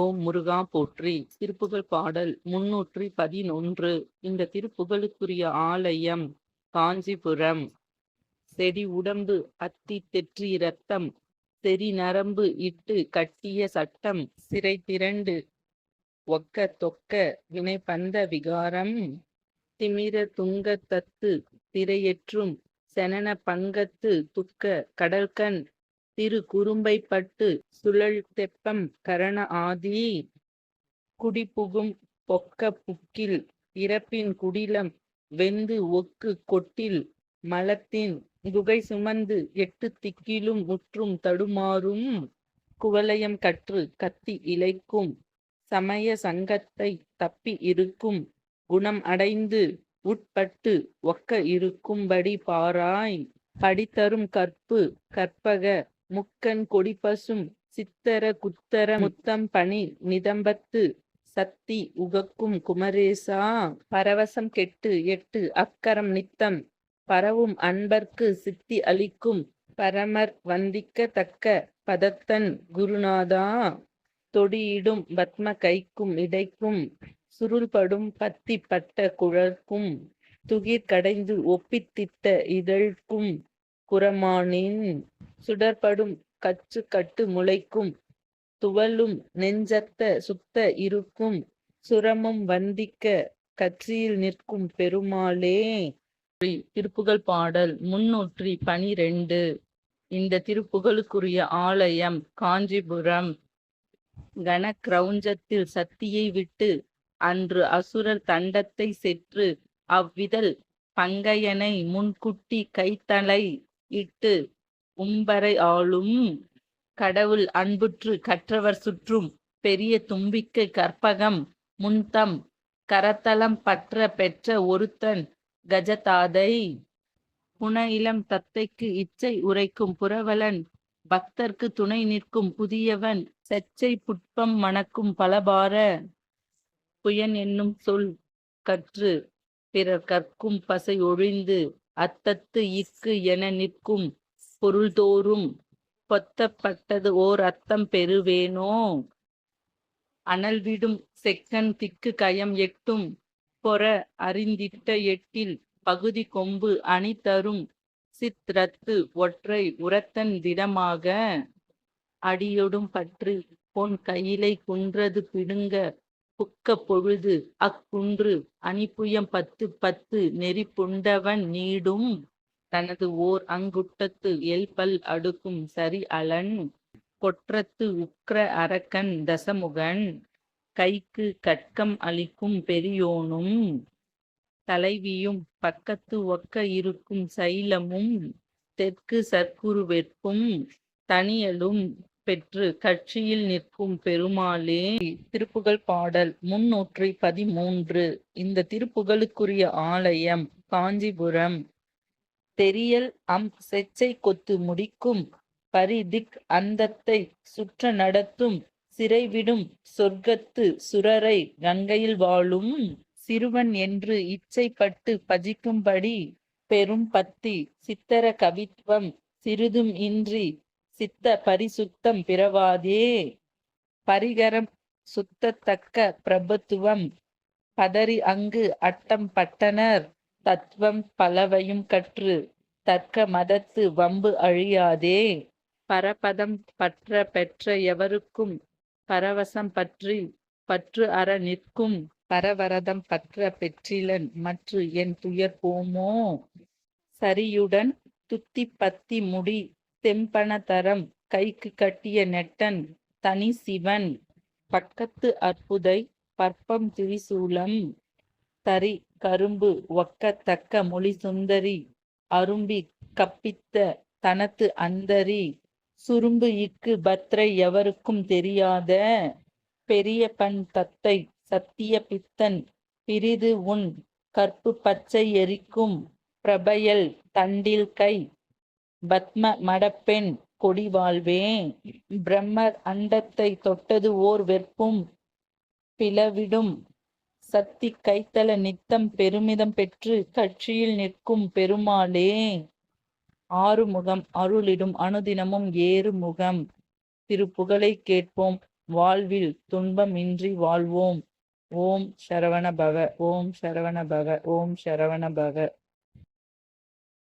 ஓம் முருகா போற்றி. திருப்புகழ் பாடல் முன்னூற்றி பதினொன்று. இந்த திருப்புகழுக்குரிய ஆலயம் காஞ்சிபுரம். செடி உடம்பு அத்தி தெற்றி ரத்தம் செறி நரம்பு இட்டு கட்டிய சட்டம். சிறை திரண்டு. ஒக்க தொக்க வினை பந்த விகாரம். திமிர துங்க தத்து திரையெற்றும். செனன பங்கத்து துக்க கடல்கண். திரு குறும்பைப்பட்டு சுழல் தெப்பம் கரண ஆதி குடிபுகும் பொக்க புக்கில் இறப்பின் குடிலம் வெந்து ஒக்கு கொட்டில் மலத்தின் குகை சுமந்து எட்டு திக்கிலும் முற்றும் தடுமாறும் குவலயம் கற்று கத்தி இழைக்கும் சமய சங்கத்தை தப்பி இருக்கும் குணம் அடைந்து உட்பட்டு ஒக்க இருக்கும்படி பாராய் படித்தரும் கற்பு கற்பக முக்கன் கொடிப்பசும் சித்தர குத்தர முத்தம் பணி நிதம்பத்து சத்தி உகக்கும் குமரேசா பரவசம் கெட்டு எட்டு அக்கரம் நித்தம் பரவும் அன்பர்க்கு சித்தி அளிக்கும் பரமர் வந்திக்க தக்க பதத்தன் குருநாதா தொடியிடும் பத்ம கைக்கும் இடைக்கும் சுருள்படும் பத்தி பட்ட குழற்கும் துகிர் கடைந்து ஒப்பித்திட்ட இதழ்க்கும் குரமானின் சுடர்படும் கச்சு கட்டு முளைக்கும் துவலும் நெஞ்சத்த சுத்த இருக்கும் சுரமும் வந்திக்க கட்சியில் நிற்கும் பெருமாளே. திருப்புகழ் பாடல் முன்னூற்றி பனிரெண்டு. இந்த திருப்புகழுக்குரிய ஆலயம் காஞ்சிபுரம். கன கிரௌஞ்சத்தில் சக்தியை விட்டு அன்று அசுரர் தண்டத்தை செற்று அவ்விதழ் பங்கையனை முன்குட்டி கைத்தலை இட்டு உம்பரை ஆளும் கடவுள் அன்புற்று கற்றவர் சுற்றும் பெரிய தும்பிக்கை கற்பகம் முன்தம் கரத்தலம் பற்ற பெற்ற ஒருத்தன் கஜதாதை. புன இளம் தத்தைக்கு இச்சை உரைக்கும் புரவலன் பக்தர்க்கு துணை நிற்கும் புதியவன் செச்சை புட்பம் மணக்கும் பலபார. புயன் என்னும் சொல் கற்று பிறர் கற்கும் பசை ஒழிந்து அத்தத்து இக்கு என நிற்கும் பொருள்தோறும் பொத்தப்பட்டது ஓர் அத்தம் பெறுவேனோ? அனல் விடும் செக்கன் திக்கு கயம் எட்டும் பொற அறிந்திட்ட எட்டில் பகுதி கொம்பு அணி தரும் சித்ரத்து ஒற்றை உரத்தன் திடமாக. அடியொடும் பற்று பொன் கையிலை குன்றது பிடுங்க புக்க பொழுது அக்குன்று அணிப்புயம் பத்து பத்து நெறி புண்டவன் நீடும். தனது ஓர் அங்குட்டத்து எல்பல் அடுக்கும் சரி அலன். கொற்றத்து உக்ர அரக்கன் தசமுகன். கைக்கு கட்கம் அளிக்கும் பெரியோனும். தலைவியும் பக்கத்து ஒக்க இருக்கும் சைலமும். தெற்கு சர்க்குருவெற்பும் தனியலும் பெற்று கட்சியில் நிற்கும் பெருமாளே திருப்புகழ் பாடல் முன்னூற்றி பதிமூன்று. இந்த திருப்புகழுக்குரிய ஆலயம் காஞ்சிபுரம். தெரியல் அம் செச்சை கொத்து முடிக்கும் பரிதிக் அந்தத்தை சுற்ற நடத்தும் சிறைவிடும் சொர்க்கத்து சுரரை கங்கையில் வாழும் சிறுவன் என்று இச்சைப்பட்டு பஜிக்கும்படி பெரும் பத்தி சித்தர கவித்துவம் சிறிதும் இன்றி சித்த பரிசுத்தம் பிறவாதே. பரிகரம் சுத்தத்தக்க பிரபுத்துவம். பதறி அங்கு அட்டம் பட்டனர். தத்துவம் பலவையும் கற்று தர்க்க மதத்து வம்பு அழியாதே. பரபதம் பற்ற பெற்ற எவருக்கும் பரவசம் பற்றி பற்று அற நிற்கும். பரவரதம் பற்ற பெற்றிலன் மற்ற என் துயர் போமோ? சரியுடன் துத்தி பத்தி முடி தெம்பனதரம் கைக்கு கட்டிய நெட்டன் தனி சிவன் பக்கத்து அற்புதை பற்பம் திரிசூலம் தரி கரும்பு ஒக்கத்தக்க மொழி சுந்தரி அரும்பி கப்பித்த தனத்து அந்தரி சுரும்பு இக்கு பத்ரை எவருக்கும் தெரியாத பெரிய பண் தத்தை சத்திய பித்தன் பிரிது உன் கற்பு பச்சை எரிக்கும் பிரபயல் தண்டில் கை பத்ம மடப்பெண் கொடி வாழ்வே. பிரம்மர் அண்டத்தை தொட்டது ஓர் வெற்பும் பிளவிடும். சக்தி கைத்தல நித்தம் பெருமிதம் பெற்று கட்சியில் நிற்கும் பெருமாளே. ஆறுமுகம் அருளிடும் அனுதினமும் ஏறு முகம் திருப்புகழை கேட்போம் வாழ்வில் துன்பமின்றி வாழ்வோம். ஓம் சரவண பவ ஓம் சரவண பவ ஓம் சரவண பவ.